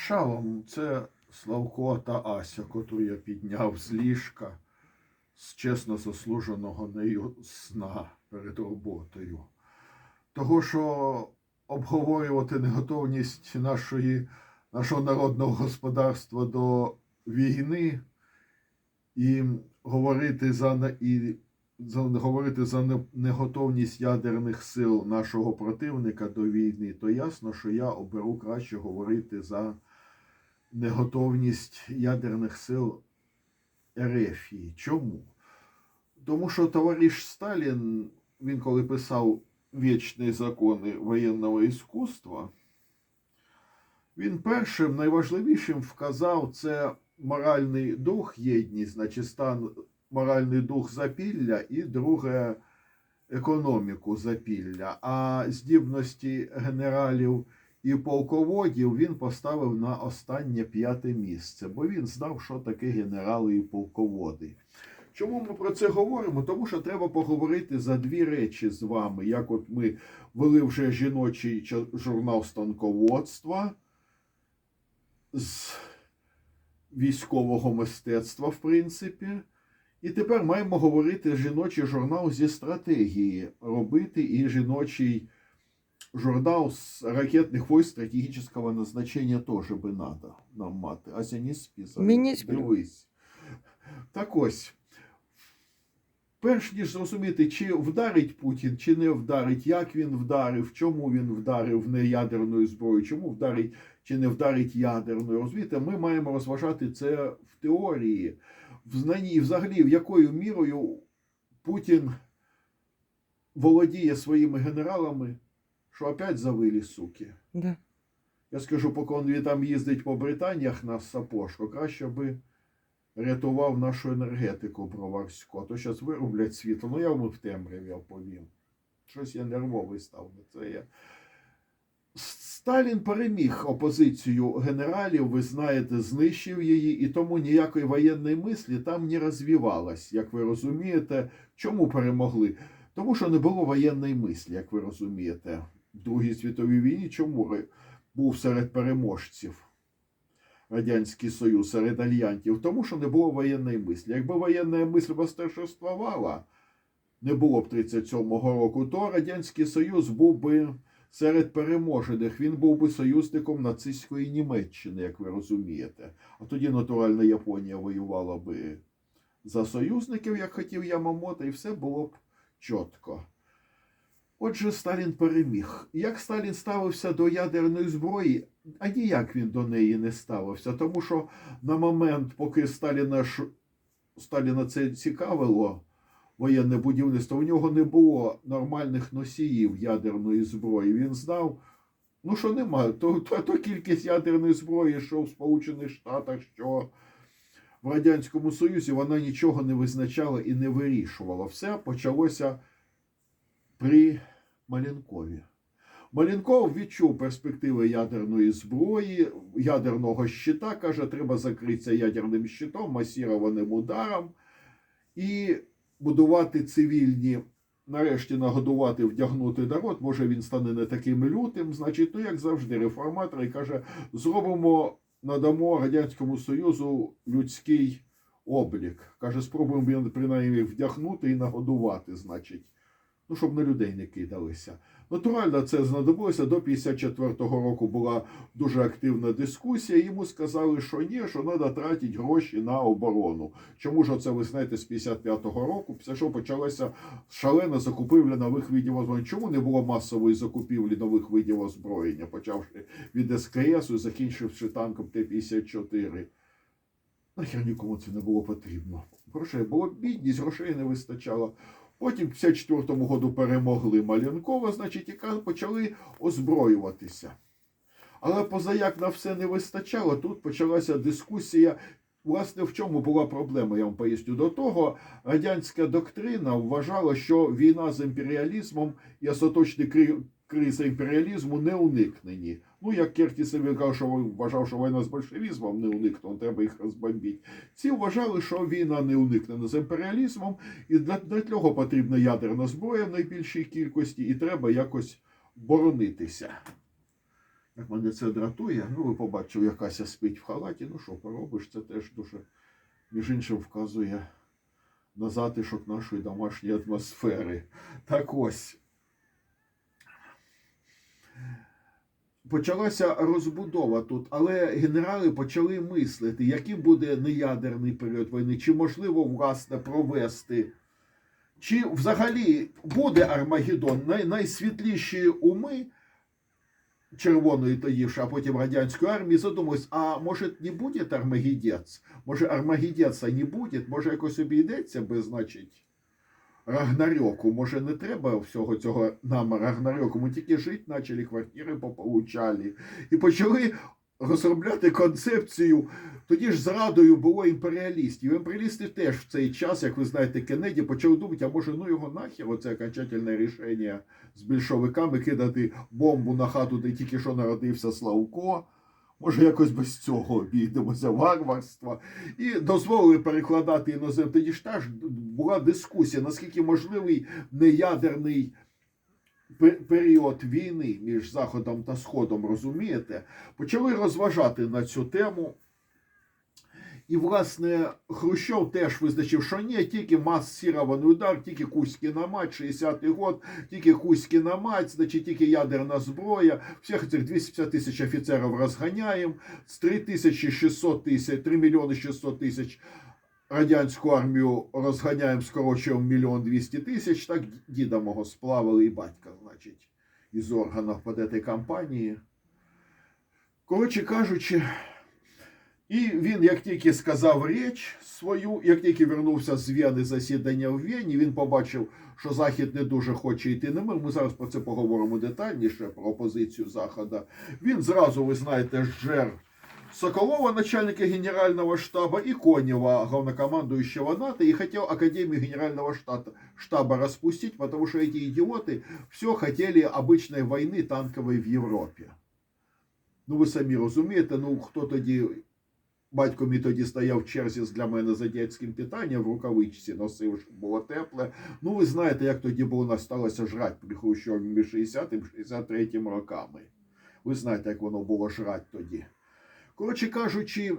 Шалом це Славко та Ася, котру я підняв з ліжка з чесно заслуженого нею сна перед роботою. Того, що обговорювати неготовність нашої, нашого народного господарства до війни і говорити за, і, говорити за неготовність ядерних сил нашого противника до війни, то ясно, що я оберу краще говорити за неготовність ядерних сил Ерефії. Чому? Тому що товариш Сталін, він коли писав вічні закони воєнного іскусства, він першим найважливішим вказав це моральний дух, єдність, значить стан моральний дух запілля, і друге економіку запілля. А здібності генералів і полководів він поставив на останнє п'яте місце, бо він знав, що таке генерали і полководи. Чому ми про це говоримо? Тому що треба поговорити за дві речі з вами. Як от ми вели вже жіночий журнал станководства з військового мистецтва, в принципі. І тепер маємо говорити жіночий журнал зі стратегії, робити і жіночий журнал з ракетних войск стратегічного назначення теж би надо нам мати. Ася не спи зараз. Мені. Дивись. Так ось. Перш ніж зрозуміти, чи вдарить Путін, чи не вдарить, як він вдарив, чому він вдарив не ядерною зброєю, чому вдарить чи не вдарить ядерною. Розумієте, ми маємо розважати це в теорії, в знанні, і взагалі, в якою мірою Путін володіє своїми генералами, що опять завилі суки. Да. Я скажу, поки він там їздить по Британіях на сапожку, краще би рятував нашу енергетику броварську, а то зараз вирублять світло. Ну я вам в темряві оповім. Щось я нервовий став на це. Я... Сталін переміг опозицію генералів, ви знаєте, знищив її, і тому ніякої воєнної мислі там не розвивалась, як ви розумієте. Чому перемогли? Тому що не було воєнної мислі, як ви розумієте. В Другій світовій війні чому був серед переможців Радянський Союз, серед альянтів? Тому що не було воєнної мислі. Якби воєнна мисль восторжествувала, не було б 37-го року, то Радянський Союз був би серед переможених. Він був би союзником нацистської Німеччини, як ви розумієте. А тоді натурально Японія воювала би за союзників, як хотів Ямамото, і все було б чітко. Отже, Сталін переміг. Як Сталін ставився до ядерної зброї, а ніяк він до неї не ставився, тому що на момент, поки Сталіна, Сталіна це цікавило, воєнне будівництво, у нього не було нормальних носіїв ядерної зброї. Він знав, ну що немає, то, то, то кількість ядерної зброї, що в Сполучених Штатах, що в Радянському Союзі, вона нічого не визначала і не вирішувала. Все почалося при Малінкові. Малінков відчув перспективи ядерної зброї, ядерного щита, каже, треба закритися ядерним щитом, масірованим ударом і будувати цивільні, нарешті нагодувати, вдягнути народ. Може він стане не таким лютим. Значить, ну як завжди, реформатор і каже, зробимо, надамо Радянському Союзу людський облік. Каже, спробуємо принаймні вдягнути і нагодувати, значить. Ну, щоб на людей не кидалися. Натурально, це знадобилося до 54-го року. Була дуже активна дискусія. Йому сказали, що ні, що треба тратити гроші на оборону. Чому ж це ви знаєте з 55-го року? Після що почалася шалена закупівля нових видів озброєння. Чому не було масової закупівлі нових видів озброєння, почавши від СКС і закінчивши танком Т-54? Нахер нікому це не було потрібно. Грошей було бідність, грошей не вистачало. Потім в 54-му году перемогли Малянкова, значить, і почали озброюватися. Але позаяк на все не вистачало, тут почалася дискусія. Власне, в чому була проблема, я вам поясню. До того радянська доктрина вважала, що війна з імперіалізмом і остаточні кри- кризи імперіалізму не уникнені. Ну, як Кертіс казав, що вважав, що війна з большевізмом не уникнена, треба їх розбомбити. Ці вважали, що війна не уникнена з імперіалізмом, і для, для цього потрібна ядерна зброя в найбільшій кількості, і треба якось боронитися. Як мене це дратує, ну ви побачили, якась спить в халаті, ну що поробиш, це теж дуже, між іншим, вказує на затишок нашої домашньої атмосфери. Так ось. Почалася розбудова тут, але генерали почали мислити, яким буде неядерний період війни, чи можливо власне провести, чи взагалі буде Армагеддон, Най, найсвітліші уми червоної тоді ж, а потім радянської армії задумались, а може не буде Армагеддец? Може Армагеддеца не буде, може якось обійдеться без, значить, Рагнарьоку. Може не треба всього цього нам Рагнарьоку. Ми тільки жити почали, квартири пополучали. І почали розробляти концепцію. Тоді ж зрадою було імперіалістів. Імперіалісти теж в цей час, як ви знаєте, Кеннеді почали думати, а може ну його нахер, оце окончательне рішення з більшовиками кидати бомбу на хату, де тільки що народився Славко. Може, якось без цього обійдемося варварства. І дозволили перекладати іноземні. Тоді ж теж була дискусія, наскільки можливий неядерний період війни між Заходом та Сходом, розумієте? Почали розважати на цю тему. І, власне, Хрущов теж визначив, що ні, тільки масирований удар, тільки Кузький намат, 60-й год, тільки Кузький намат, значить, тільки ядерна зброя. Всіх цих 250 тисяч офіцерів розганяємо, з 3600 тисяч, 3 мільйони 600 тисяч радянську армію розганяємо, скорочуємо мільйон 200 тисяч. Так діда мого сплавили і батька, значить, із органів по кампанії. Коротше кажучи, і він, як тільки сказав річ свою, як тільки вернувся з Вени засідання в Вені, він побачив, що Захід не дуже хоче йти на мир. Ми зараз про це поговоримо детальніше, про позицію Заходу. Він зразу, ви знаєте, жер Соколова, начальника Генерального штаба, и Конева, главнокомандующего НАТО, и хотел Академию Генерального штата, штаба распустить, потому что эти идиоты все хотели обычной войны танковой в Європі. Ну, ви самі розумієте, ну хто тоді Батько мій тоді стояв в черзі для мене за дядським питанням, в рукавичці носив, було тепле. Ну, ви знаєте, як тоді було нас сталося жрати при Хрущові між 60-63 роками. Ви знаєте, як воно було жрати тоді. Коротше кажучи,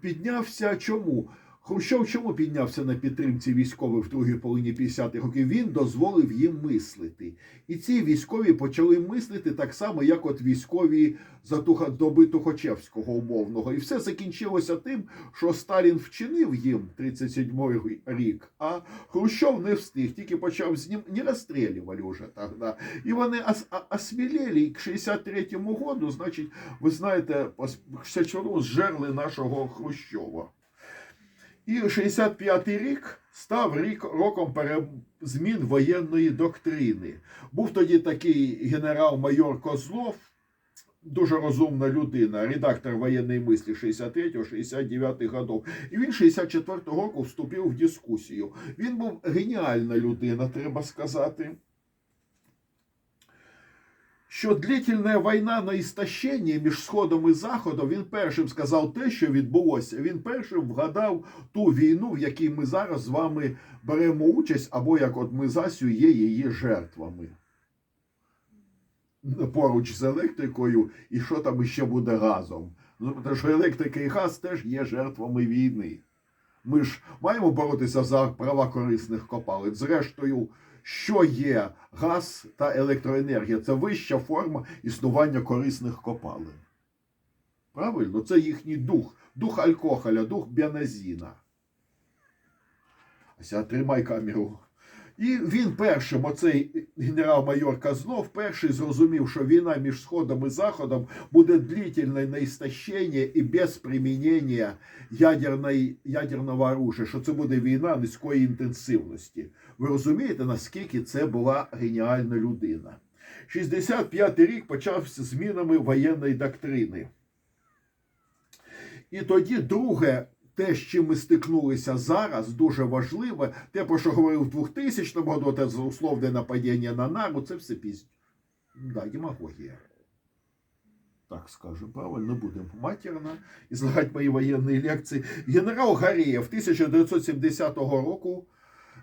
піднявся чому? Хрущов чому піднявся на підтримці військових в другій половині 50-х років? Він дозволив їм мислити. І ці військові почали мислити так само, як от військові затуха доби Тухачевського умовного. І все закінчилося тим, що Сталін вчинив їм 37-й рік, а Хрущов не встиг, тільки почав з ним, не розстрілювали вже тоді. І вони ос- а- і к 63-му году, значить, ви знаєте, по 64-му зжерли нашого Хрущова. І 65-й рік став рік роком змін воєнної доктрини. Був тоді такий генерал-майор Козлов, дуже розумна людина, редактор воєнної мислі 63-69 годів. І він 64-го року вступив в дискусію. Він був геніальна людина, треба сказати. Що длительна війна на істощення між Сходом і Заходом, він першим сказав те, що відбулося. Він першим вгадав ту війну, в якій ми зараз з вами беремо участь, або як от ми засю є її жертвами. Поруч з електрикою, і що там іще буде газом. Ну, тому що електрика і газ теж є жертвами війни. Ми ж маємо боротися за права корисних копалин. Зрештою, що є газ та електроенергія? Це вища форма існування корисних копалин. Правильно, це їхній дух, дух алкоголя, дух беназіна. Ася, тримай камеру. І він першим, оцей генерал-майор Козлов, перший зрозумів, що війна між Сходом і Заходом буде длительне на і без примінення ядерного оружия, що це буде війна низької інтенсивності. Ви розумієте, наскільки це була геніальна людина? 65-й рік почався змінами воєнної доктрини. І тоді друге, те, з чим ми стикнулися зараз, дуже важливе, те, про що говорив в 2000 году, те условне нападіння на нару, це все пізно. Да, демагогія. Так скажем, правильно, будемо матерно ізлагати мої воєнні лекції. Генерал Гарєєв 1970 року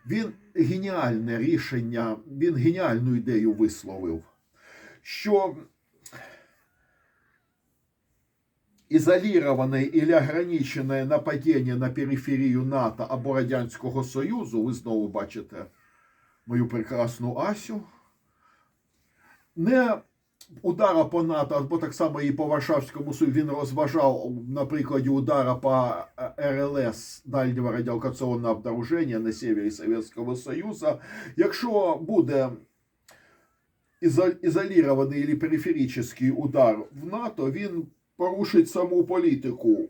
він геніальне рішення, він геніальну ідею висловив, що изолированное или ограниченное нападение на периферію НАТО або Радянського Союзу, ви знову бачите мою прекрасну Асю, не удара по НАТО, або так само і по Варшавському Союзу він розважав на прикладі удара по РЛС дальнього радіолокаційного обнаруження на севері Совєтського Союзу. Якщо буде ізолірований або периферичний удар в НАТО, він порушить саму політику,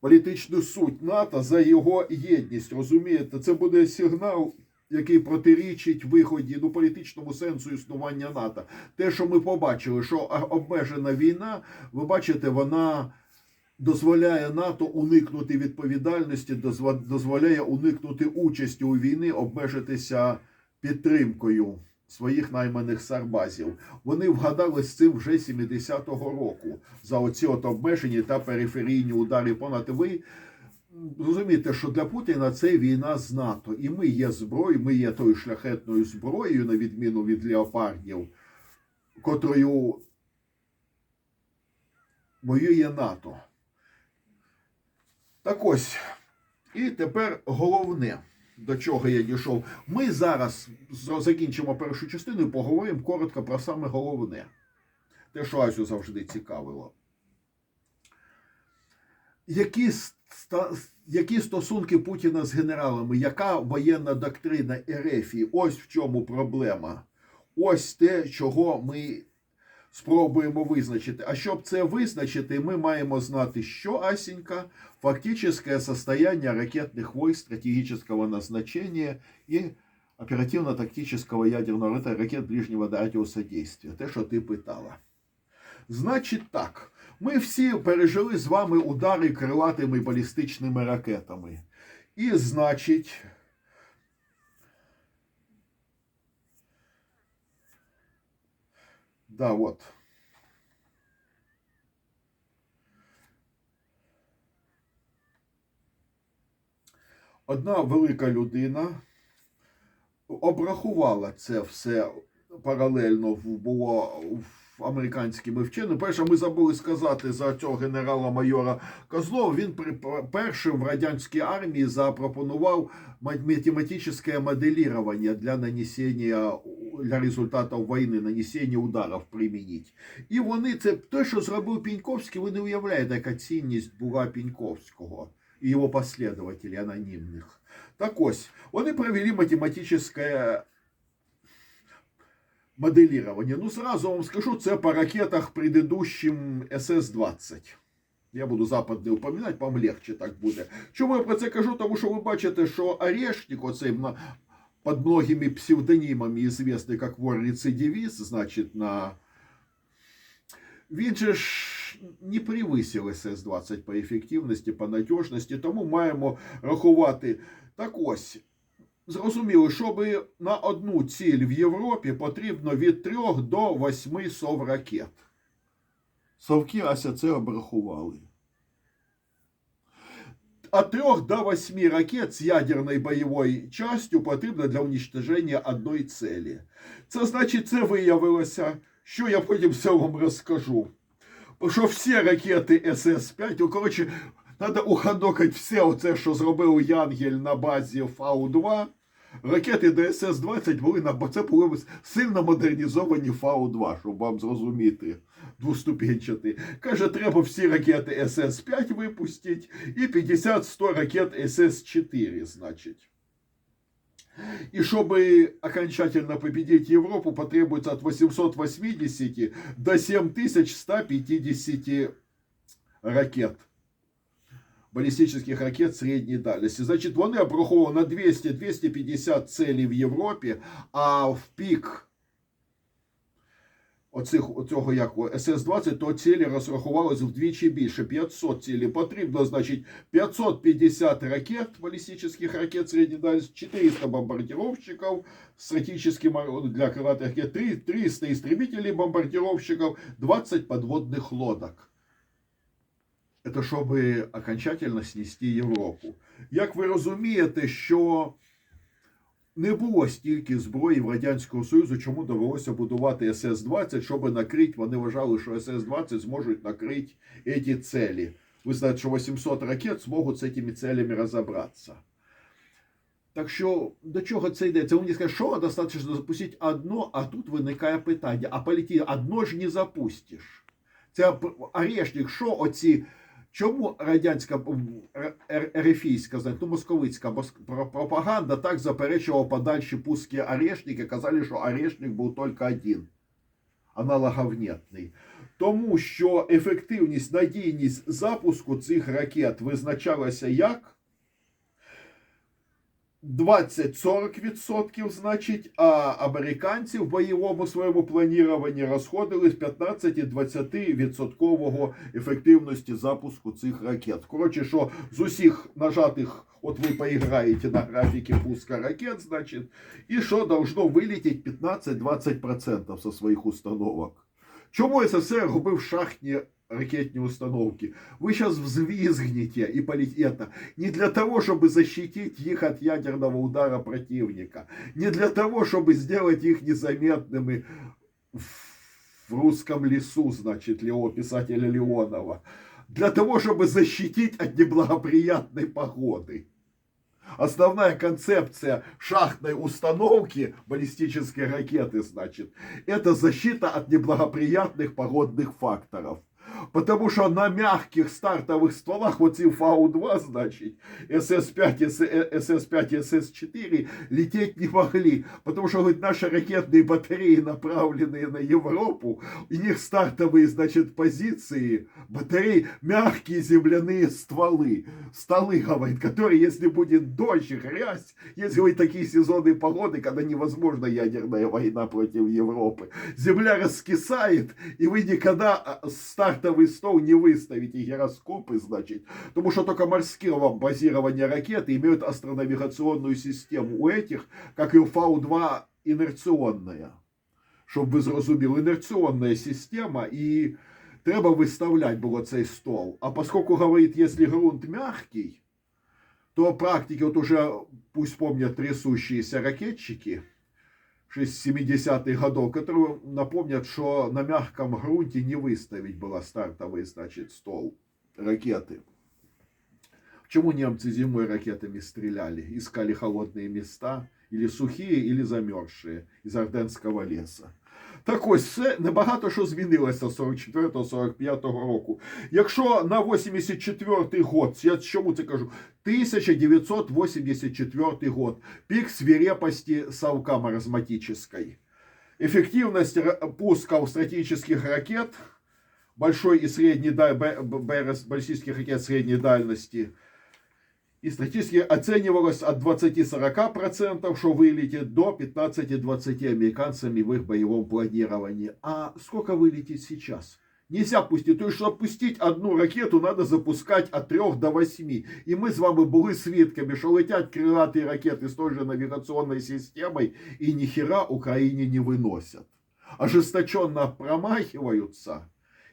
політичну суть НАТО за його єдність. Розумієте, це буде сигнал, який протирічить виході ну, політичному сенсу існування НАТО. Те, що ми побачили, що обмежена війна, ви бачите, вона. Дозволяє НАТО уникнути відповідальності, дозволяє уникнути участі у війни, обмежитися підтримкою своїх найманих сарбазів. Вони вгадали з цим вже 70-го року за оці от обмежені та периферійні удари по НАТО. Ви розумієте, що для Путіна це війна з НАТО, і ми є зброєю, ми є тою шляхетною зброєю, на відміну від леопардів, котрою воює НАТО. Так ось, і тепер головне, до чого я дійшов. Ми зараз закінчимо першу частину і поговоримо коротко про саме головне. Те, що Асю завжди цікавило. Які, які стосунки Путіна з генералами? Яка воєнна доктрина Ерефії? Ось в чому проблема. Ось те, чого ми спробуємо визначити. А щоб це визначити, ми маємо знати, що Асенька фактическое состояние ракетных войск стратегического назначения и оперативно-тактического ядерного это ракет ближнього радіуса действия. Те, що ти питала. Значить так, ми всі пережили з вами удари крилатими балістичними ракетами. І значить. Да, вот. Одна велика людина обрахувала це все паралельно було в американськими вченими. Перше, ми забули сказати за цього генерала-майора Козлова. Він при першим в радянській армії запропонував математичне моделірування для нанесення для результатів війни, нанесення ударів примініть. І вони це те, що зробив Піньковський, ви не уявляєте, яка цінність була Піньковського і його последователей анонімних. Так ось, вони провели математичне моделирование. Ну, сразу вам скажу, це по ракетах предыдущим СС-20. Я буду западний упоминати, вам легче так буде. Чому я про це кажу? Тому що ви бачите, що Орешник, оцей на, під многими псевдонімами известный як вор-рецидивіст, значить, на... він же ж не превысив СС-20 по ефективності, по надіжності, тому маємо рахувати. Так ось, Зрозуміло, щоб на одну ціль в Європі потрібно від 3 до 8 сов ракет. Совки Ася це обрахували. От 3 до 8 ракет з ядерною бойовою частю потрібно для уничтоження одної цілі. Це значить, це виявилося, що я потім все вам розкажу. Що всі ракети СС-5, ну, коротше, треба уханокати все оце, що зробив Янгель на базі Фау-2. Ракети ДСС-20 були на бо це були сильно модернізовані Фау-2, щоб вам зрозуміти. Двоступенчаті. Каже, треба всі ракети СС-5 випустити і 50-100 ракет СС-4, значить. И чтобы окончательно победить Европу, потребуется от 880 до 7150 ракет. Балістичних ракет середньої дальності. Значить, вони обраховували на 200-250 целей в Європі, а в пік оцих, оцього як СС-20, то цілі розрахувалися вдвічі більше. 500 цілей потрібно, значить, 550 ракет, балістичних ракет середньої дальності, 400 бомбардировщиков стратегическим для крылатых ракет, 3 300 истребителей бомбардировщиков, 20 подводных лодок. Это щоб окончательно снести Європу. Як ви розумієте, що не було стільки зброї в Радянського Союзу, чому довелося будувати СС-20, щоб накрити. Вони вважали, що СС-20 зможуть накрити ці цілі. Ви знаєте, що 800 ракет зможуть з цими цілями розібратися. Так що до чого це йде? Це мені що достатньо запустити одно, а тут виникає питання: а політи одно ж не запустиш. Це орешник, що оці. Чому радянська ерефійська, ну, московицька пропаганда так заперечувала подальші пуски орешника, казали, що орешник був тільки один, аналоговнітний. Тому що ефективність, надійність запуску цих ракет визначалася як 20-40%, значить, а американці в бойовому своєму плануванні розходились 15-20% ефективності запуску цих ракет. Коротше, що з усіх нажатих, от ви поіграєте на графіки пуска ракет, значить, і що должно вилетіти 15-20% со своїх установок. Чому СССР робив шахтні ракетні установки. Вы сейчас взвизгнете и полетите. Не для того, чтобы защитить их от ядерного удара противника. Не для того, чтобы сделать их незаметными в русском лесу, значит, Лео, писателя Леонова. Для того, чтобы защитить от неблагоприятной погоды. Основная концепция шахтной установки баллистической ракеты, значит, это защита от неблагоприятных погодных факторов. Потому что на мягких стартовых стволах, вот эти Фау-2, значит, СС-5, СС-5 и СС-4 лететь не могли. Потому что, говорит, наши ракетные батареи, направленные на Европу, у них стартовые, значит, позиции, батареи, мягкие земляные стволы, столы, говорит, которые, если будет дождь, грязь, есть, говорит, такие сезонные погоды, когда невозможна ядерная война против Европы, земля раскисает, и вы никогда а, стартовые стартовый стол не выставите гироскопы, значит, потому что только морского базирования ракеты имеют астронавигационную систему. У этих, как и у Фау-2, інерціонна. Щоб ви зрозуміли, інерціонна система, і треба виставляти було цей стол. А поскольку говорить, если грунт мягкий, то практики, вот уже, пусть помнят трясущиеся ракетчики, 70-х годов, которые напомнят, что на мягком грунте не выставить было стартовый, значит, стол ракеты. Почему немцы зимой ракетами стреляли? Искали холодные места, или сухие, или замерзшие из Орденского леса. Так ось все небагато що змінилося з 44-45 року. Якщо на 84 год, я чому це кажу? 1984 год, пік свирепості совка маразматической. Эффективность пусков стратегических ракет, большой и средней баллистических ракет средней дальности – и статистически оценивалось от 20-40%, что вылетит, до 15-20 американцами в их боевом планировании. А сколько вылетит сейчас? Нельзя пустить. То есть, чтобы пустить одну ракету, надо запускать от 3 до 8. И мы с вами были свидками, что летят крылатые ракеты с той же навигационной системой и ни хера Украине не выносят. Ожесточенно промахиваются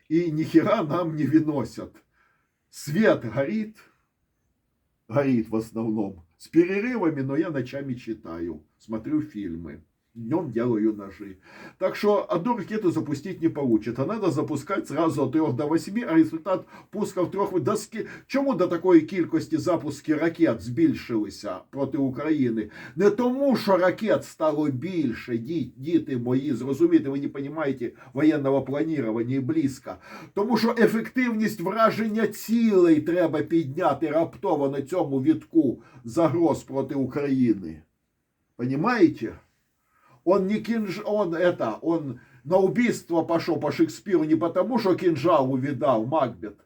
и ни хера нам не выносят. Свет горит, горит в основном. С перерывами, но я ночами читаю, смотрю фильмы. Днем делаю ножи. Так что одну ракету запустить не получится. Надо запускать сразу от 3 до 8, а результат пусков трьох доски. Чому до такої кількості запуски ракет збільшилися проти України? Не тому, що ракет стало більше, діти мої, зрозуміти, ви не розумієте воєнного планування і близько. Тому що ефективність враження цілей треба підняти раптово на цьому вітку загроз проти України. Понимаете? Он не кинж, он это, он на убийство пошел по Шекспиру не потому, что кинжал увидал Макбет,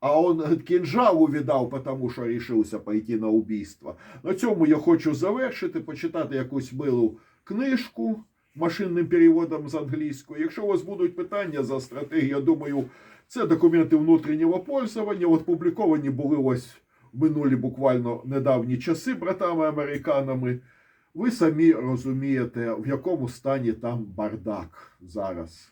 а он кинжал увидав, потому що рішився пойти на убийство. На цьому я хочу завершити, почитати якусь милу книжку машинним переводом з англійської. Якщо у вас будуть питання за стратегію, я думаю, це документи внутрішнього пользування. От публіковані були ось в минулі буквально недавні часи братами-американами. Ви самі розумієте, в якому стані там бардак зараз.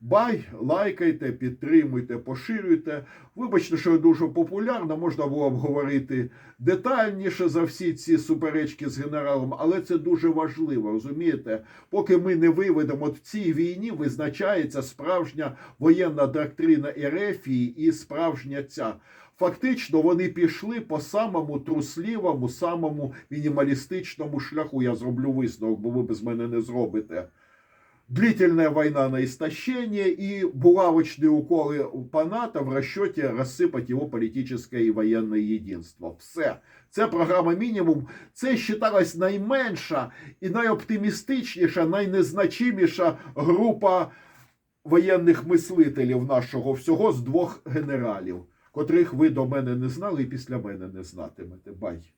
Бай, лайкайте, підтримуйте, поширюйте. Вибачте, що дуже популярна, можна було б говорити детальніше за всі ці суперечки з генералом, але це дуже важливо, розумієте? Поки ми не виведемо в цій війні, визначається справжня воєнна доктрина Ерефії і справжня ця. Фактично вони пішли по самому трусливому, самому мінімалістичному шляху. Я зроблю висновок, бо ви без мене не зробите Длительная война на истощение и булавочные уколы по НАТО в расчете рассыпать его политическое і воєнне єдинство. Все. Це програма мінімум. Це вважалась найменша і найоптимістичніша, найнезначиміша група воєнних мислителів нашого всього з двох генералів, котрих ви до мене не знали і після мене не знатимете. Бай.